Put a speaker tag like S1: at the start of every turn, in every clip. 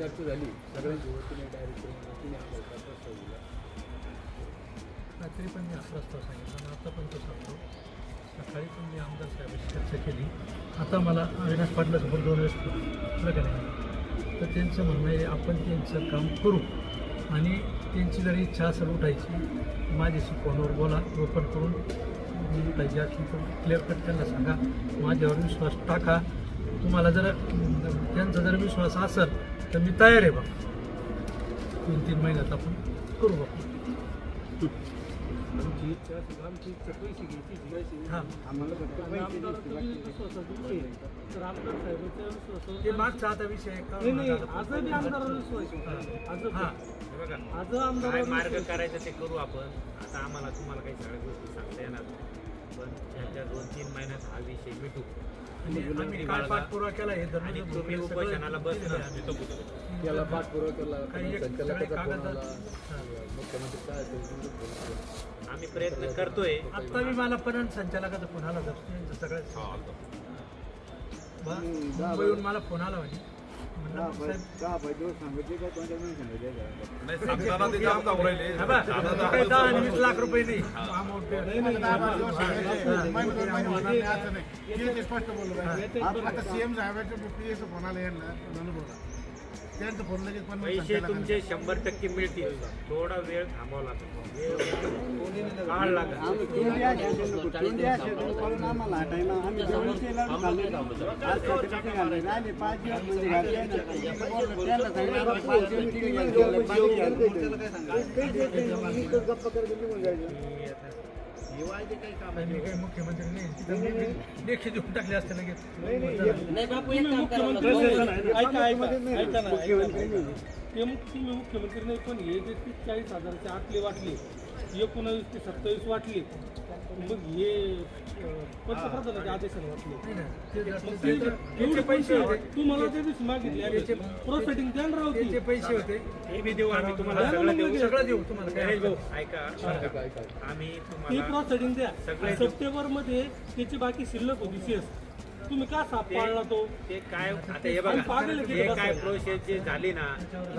S1: चर्चा झाली. सगळ्यांची वतीने डायरेक्ट
S2: रात्री पण मी अकरा वाजता सांगितलं आणि आता पण तो सांगतो. सकाळी पण मी आमदार साहेबांशी चर्चा केली. आता मला अविनाश पाटलासमोर दोन वेळेस कळलं का नाही? तर त्यांचं म्हणणं आहे आपण त्यांचं काम करू. आणि त्यांची जरी इच्छा असेल उठायची माझ्याशी फोनवर बोला ओपन करून मी उठायची असली तर क्लिअर कट त्यांना सांगा. माझ्यावर विश्वास टाका. तुम्हाला जर त्यांचा जर विश्वास असेल तर मी तयार आहे बा. दोन तीन महिन्यात आपण करू बा.
S1: आमची इच्छा असेल आमची इच्छा पैसे घ्यायची घ्यायची आम्हाला फक्त पैसे
S3: आमदाराचा
S1: द्यायचे,
S3: बी
S1: बाकी
S3: विश्वासात नाही. तर आमदार साहेबांच्या विश्वासावर-
S2: ते मागचा आता विषय
S4: बघा काय मार्ग. करायचं ते करू आपण. आता आम्हाला तुम्हाला काही सगळ्या गोष्टी सांगता येणार. पण याच्या दोन तीन महिन्यात हा विषय
S2: आणि आम्ही काय पाठपुरावा केला हे
S4: तुम्ही उपोषणाला
S1: पाठपुरावा
S2: काही एक
S1: संचालकाचा आला. मुख्यमंत्री काय असेल त्यांचा फोन आला.
S4: आम्ही प्रयत्न करतोय.
S2: आत्ता मी मला पण संचालकाचा फोन आला होता. त्यांचं सगळं बा- मुंबईहून मला फोन आला म्हणजे. म्हणलं मग साहेब
S1: का पाहिजे दिवस सांगायचे का दोन चार महिने सांगायचे
S5: नाही सांगताना ते जाम दाखवले
S2: हा बा, काही दहा आणि वीस लाख रुपये नाही amount
S6: आता सीएम साहेबांच्या पीएस फोन आला यांना अनुभवला त्यांचं फोन लगेच पण
S4: पैसे तुमचे शंभर टक्के मिळतील. थोडा वेळ थांबावा काळ लागत
S2: मी काही मुख्यमंत्री नाही तिथं मी- मी लेखी देऊन टाकले असते लगेच
S3: तुम्ही मुख्यमंत्री नाही. ऐका ऐका ऐका ना ऐका ना. ते मुख- तुम्ही मुख्यमंत्री नाही पण हे जे तीस चाळीस हजाराचे आटले वाटले एकोणावीस ते सत्तावीस वाटले मग हे आदेशाने वाटले
S2: ते ते
S3: ते एवढे
S2: पैसे होते.
S3: तुम्हाला त्या दिवशी मागितले. प्रोसेडिंग द्या ना राव ती.
S2: त्याचे पैसे होते.
S4: हे बी देऊ आम्ही तुम्हाला सगळं देऊ.
S2: सगळं देऊ तुम्हाला. काय
S4: ऐका. आम्ही
S3: ती
S4: तुम्हाला
S3: प्रोसेडिंग द्या. सप्टेंबरमध्ये त्याची बाकी शिल्लक होती शेस तुम्ही का साप
S4: ते-
S3: पाळला तो?
S4: ते काय आता हे
S3: आणि
S4: बघा
S3: पागल आहे
S4: हे काय
S3: बसायला.
S4: प्रोसेस जे झाली ना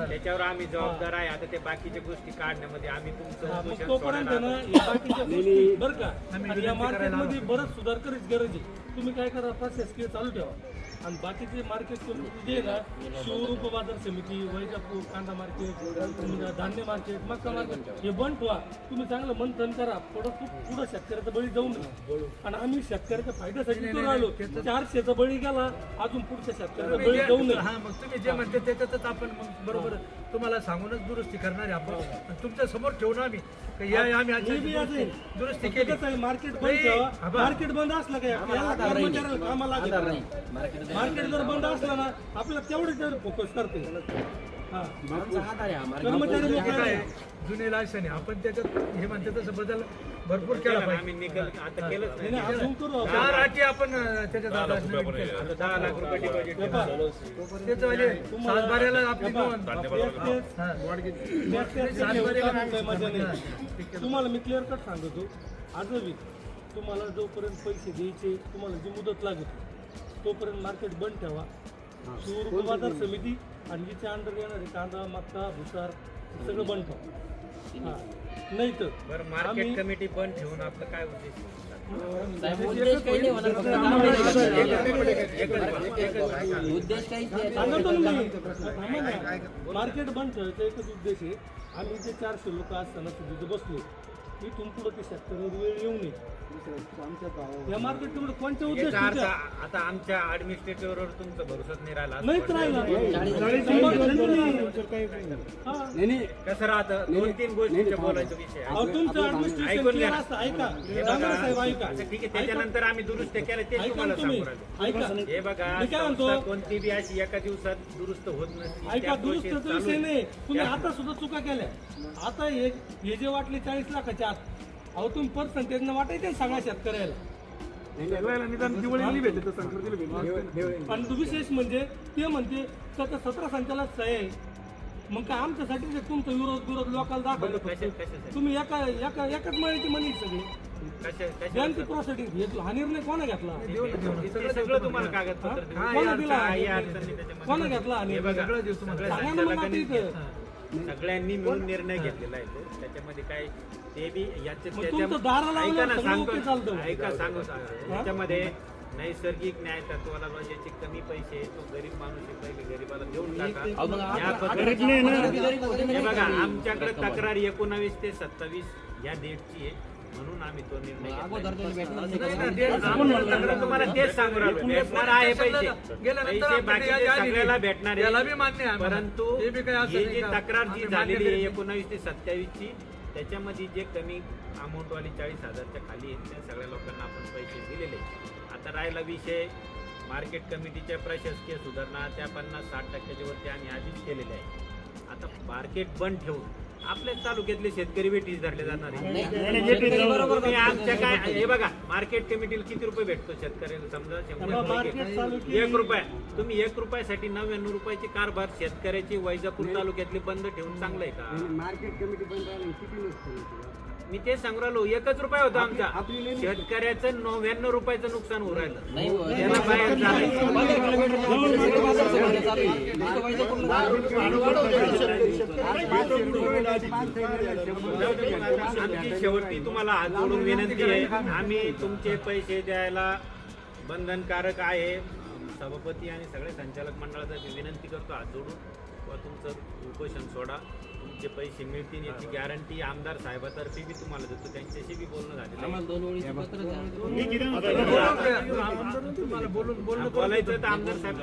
S4: त्याच्यावर आम्ही जबाबदार आहे. आता ते बाकीच्या गोष्टी काढण्यामध्ये आम्ही तुमचं
S3: मग तोपर्यंत ना या बाकीच्या गोष्टी बरं का? आणि या मार्केटमध्ये बरंच सुधार करायची गरज आहे. तुम्ही काय करा प्रशासकीय चालू ठेवा. आणि बाकीचे मार्केट जे आहे ना शिवरूप बाजार समिती वैजापूर कांदा मार्केट धान्य मार्केट मक्का मार्केट हे बंद ठेवा. तुम्ही चांगलं मंथन करा. पुढं पुढं शेतकऱ्याचा बळी जाऊ नये आणि आम्ही शेतकऱ्याच्या फायद्यासाठी राहिलो चारशेचा बळी गेला अजून पुढच्या शेतकऱ्याचा बळी जाऊ नये
S2: हा मग तुम्ही जे म्हणते त्याच्यातच आपण बरोबर तुम्हाला सांगूनच दुरुस्ती करणार आहे आपण आणि तुमच्यासमोर ठेवू ना आम्ही. का या आम्ही. दुरुस्ती केली.
S3: मार्केट बंद. मार्केट बंद असलं काय कामाला. मार्केट जर बंद असलं ना आपल्याला तेवढे फोकस करते. हा. कर्मचारी
S2: काय?
S3: आहे.
S2: जुने लायसन आहे. आपण त्याच्यात हे म्हणते तसं बदल भरपूर केला
S4: आम्ही
S2: पाहिजे.
S4: निकल आता केलंच
S3: नाही,
S4: नाही
S3: नाही, अजून करू आपण.
S2: चार त्याच्यात
S4: दहा लाख रुपये डिपॉझिट
S2: त्याचं म्हणजे सातबाऱ्याला आपली हा.
S3: तुम्हाला मी क्लिअर कट सांगतो. आजही तुम्हाला जोपर्यंत पैसे द्यायचे तुम्हाला जी मुदत लागेल तोपर्यंत मार्केट बंद ठेवा. बाजार समिती आणि जिथे अंडर येणारे कांदा मक्का भुसार हे सगळं बंद ठेवा. हा. नाही तर
S4: बरं मार्केट कमिटी बंद ठेवून आपलं काय उद्देश?
S3: सांगतो ना मी. थांबा ना. मार्केट बंद ठेवायचा एकच उद्देश आहे. आम्ही जे चारशे लोक असताना तिथे बसलो. इथून पुढे ते शेतकऱ्यावर वेळ येऊ नये या मार्केट तुम्ही कोणत्या उद्देश
S4: याचा अर्थ
S3: तुमच्या?
S4: आता आमच्या ऍडमिनिस्ट्रेटिव्हवर तुमचा भरोसाच नाही राहिला असं
S3: नाहीच
S4: वाटतं.
S3: राहिला शंभर टक्के नाही. हा.
S4: कसं राहतं दोन तीन गोष्टींचे बोलायचा विषय आहे.
S3: अहो, तुमचं administration
S4: ऐकून घ्या
S3: clear
S4: ना.
S3: असतं. ऐका
S4: हे
S3: सांगा
S4: बघा,
S3: साहेब ऐका
S4: अच्छा, ठीक आहे त्याच्यानंतर आम्ही दुरुस्त केलं ते
S3: ऐका
S4: तुम्हाला
S3: ना तुम्ही
S4: सांगू राहिलो.
S3: ऐका
S4: हे बघा
S3: मी काय म्हणतो
S4: संस्था कोणती बी अशी एका दिवसात दुरुस्त होत नसते
S3: ऐका दुरुस्तीचा विषय नाही. तुम्ही आता सुद्धा चुका केल्या आता हे हे जे वाटले चाळीस लाखाच्या अहो तुम्ही पर्सेंटेज वाटायचे ना सगळ्या शेतकऱ्याला. आणि तो विशेष म्हणजे ते म्हणते सतरा सतरा संचालक आहे. मग काय आमच्यासाठी ते तुमचा विरोध विरोध लोकांना दाखवलं? तुम्ही एका एका एकाच महिन्याची म्हणी सगळी.
S4: कशा
S3: प्रोसेडिंग हे हा निर्णय कोणा घेतला?
S4: ते सगळं तुम्हाला कागदपत्र देऊ.
S3: हा, कोणा दिला. कोणा घेतला? हा निर्णय? सांगा ना मग.
S4: सगळ्यांनी मिळून निर्णय घेतलेला आहे तो. त्याच्यामध्ये काय ते बी
S3: मग
S4: त्याच्या-
S3: दारा
S4: ऐका ना
S3: सगळं
S4: सांगतो.
S3: ओके चालतं.
S4: ऐका सांगू सांगतो याच्यामध्ये नैसर्गिक न्याय तत्वाला बा ज्याचे कमी पैसे आहे, तो गरीब माणूस आहे, पहिले गरीबाला देऊन टाका. या पद्धतीने- हे बघा आमच्याकडे तक्रार एकोणावीस ते सत्तावीस या डेटची आहे. म्हणून आम्ही तो निर्णय तुम्हाला तेच सांगू राहिलो. भेटणार आहे पैसे. पैसे बाकीचे सगळ्याला भेटणार
S2: याला बी
S4: आहे
S2: मान्य आहे आम्हाला.
S4: परंतु
S2: ते बी काही असं
S4: ही
S2: नाही
S4: जी
S2: का?
S4: तक्रार जी
S2: आम्ही
S4: झालेली आहे
S2: करीत
S4: एकोणावीस ते सत्तावीस ची त्याच्यामध्ये जे कमी अमाऊंट वाली चाळीस हजारच्या खाली आहेत त्या सगळ्या लोकांना आपण पैसे दिलेले आहेत. आता राहिला विषय मार्केट कमिटीच्या प्रशासकीय सुधारणा त्या पन्नास साठ टक्क्याच्या वरती आम्ही आधीच केलेल्या आहे आता मार्केट बंद ठेवून आपल्याच तालुक्यातले शेतकरी वेटीस धरले जाणार. आहे तुम्ही आमच्या काय हे बघा मार्केट कमिटीला किती रुपये भेटतो शेतकऱ्याला? समजा शंभर पैकी. एक रुपया. तुम्ही एक रुपयासाठी नव्याण्णव रुपयाची कारभार शेतकऱ्याची वैजापूर तालुक्यातली बंद ठेवून चांगलं आहे का?
S7: मार्केट कमिटी पण राहिली किती नुकसान
S4: मी ते सांगू राहिलो एकच रुपया होता आमचा शेतकऱ्याचं नव्याण्णव रुपयाचं नुकसान होऊ राहिलं त्याला बाहेर जायचं. आमची शेवटी तुम्हाला हात जोडून विनंती आहे आम्ही तुमचे पैसे द्यायला बंधनकारक आहे सभापती आणि सगळे संचालक मंडळाचा मी विनंती करतो हात जोडून किंवा तुमचं उपोषण सोडा तुमचे पैसे मिळतील याची गॅरंटी आमदार साहेबातर्फे बी तुम्हाला देतो त्यांच्याशी बी बोलणं झालेलं आहे.
S2: तुम्हाला बोलून बोलणं
S4: बोलायचं तर आमदार साहेब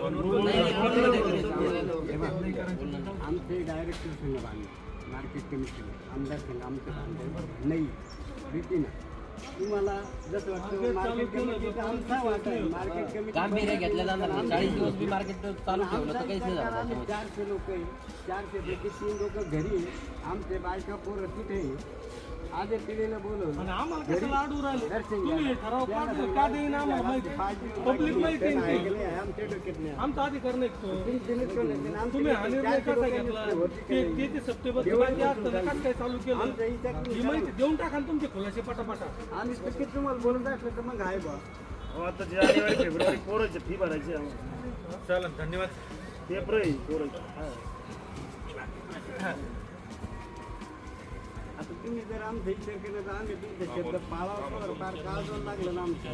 S7: आमचे डायरेक्टर संघ बांधले मार्केट कमिटी आमदार संघ आमचं बांधले नाही भीतीनं तुम्हाला जसं वाटतं मार्केट कमिटीचा आमचा वाटा आहे मार्केट कमिटी
S8: गांभीर्य घेतलं जाणार नाही. चाळीस दिवस बी मार्केट चालू ठेवलं तर काहीच नाही झालं
S7: आमचे
S8: त्याच्यामध्ये.
S7: चारशे लोक आहे चारशे पैकी तीन लोक घरी आहे. आमचे बायका पोरं तिथे आहे. आज पिढीला बोलवलं.
S3: आणि आम्हाला अडू राहिले? तुम्ही. ठराव. का देईन आम्हाला माहिती? पब्लिक माहिती
S7: नाही.
S3: आमचा अधिकार नाही तो.
S7: तुम्ही
S3: हा निर्णय कसा घेतला? ते? ते- सप्टेंबर बाकी कसं काय चालू केलं? ही माहिती देऊन टाका ना तुमचे खुलासे पटापटा.
S7: आम्ही किती तुम्हाला बोलत असलं तर मग आहे बा.
S9: आता जानेवारी फेब्रुवारी पोराची फी भरायची.
S4: चला धन्यवाद.
S9: पेपर आहे पोराची
S7: आता तुम्ही जर आमचा विचार केला तर आम्ही तुमचे शब्द पाळावं फार काळजून लागलं ना आमचं